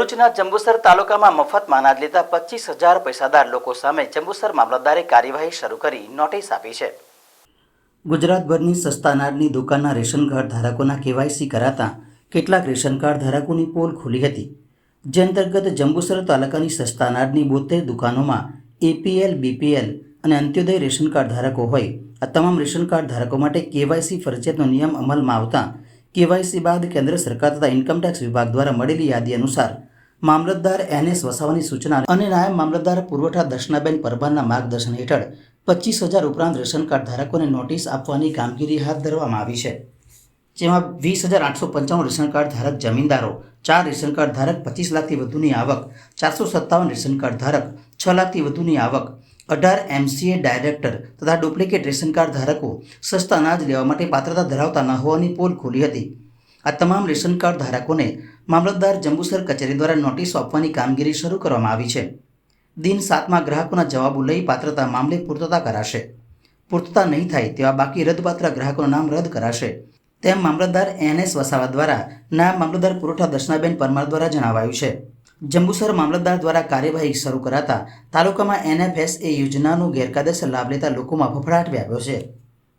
ભરૂચના જંબુસર તાલુકામાં મફતમાં અનાજ લેતા પચીસ હજાર પૈસાદાર લોકો સામે જંબુસર મામલતદારે કાર્યવાહી શરૂ કરી નોટિસ આપી છે. ગુજરાતભરની સસ્તા અનાજની દુકાનના રેશન કાર્ડ ધારકોના કેવાયસી કરાતા કેટલાક રેશન કાર્ડ ધારકોની પોલ ખુલી હતી. જે અંતર્ગત જંબુસર તાલુકાની સસ્તા અનાજની બોતેર દુકાનોમાં એપીએલ, બીપીએલ અને અંત્યોદય રેશન કાર્ડ ધારકો હોય, આ તમામ રેશન કાર્ડ ધારકો માટે કેવાયસી ફરજિયાતનો નિયમ અમલમાં આવતા કેવાયસી બાદ કેન્દ્ર સરકાર તથા ઇન્કમટેક્સ વિભાગ દ્વારા મળેલી યાદી અનુસાર મામલતદાર એન એસ વસાવાની સૂચના અને નાયબ મામલતદાર પુરવઠા દર્શનાબેન પરમારના માર્ગદર્શન હેઠળ પચીસ હજાર ઉપરાંત રેશન કાર્ડ ધારકોને નોટિસ આપવાની કામગીરી હાથ ધરવામાં આવી છે. જેમાં વીસ હજાર આઠસો પંચાવન રેશન કાર્ડ ધારક જમીનદારો, ચાર રેશન કાર્ડ ધારક પચીસ લાખથી વધુની આવક, ચારસો સત્તાવન રેશન કાર્ડ ધારક છ લાખથી વધુની આવક, અઢાર એમસીએ ડાયરેક્ટર તથા ડુપ્લિકેટ રેશન કાર્ડ ધારકો સસ્તા અનાજ લેવા માટે પાત્રતા ધરાવતા ન હોવાની પોલ ખોલી હતી. આ તમામ રેશન કાર્ડ ધારકોને મામલતદાર જંબુસર કચેરી દ્વારા નોટિસ આપવાની કામગીરી શરૂ કરવામાં આવી છે. દિન સાતમાં ગ્રાહકોના જવાબો લઈ પાત્રતા મામલે પૂર્તતા કરાશે. પૂર્તતા નહીં થાય તેવા બાકી રદપાત્ર ગ્રાહકોનું નામ રદ કરાશે. તેમ મામલતદાર એન એસ વસાવા દ્વારા નાયબ મામલતદાર પુરવઠા દર્શનાબેન પરમાર દ્વારા જણાવાયું છે. જંબુસર મામલતદાર દ્વારા કાર્યવાહી શરૂ કરાતા તાલુકામાં એનએફએસ એ યોજનાનો ગેરકાયદેસર લાભ લેતા લોકોમાં ફફડાટ વ્યાપ્યો છે.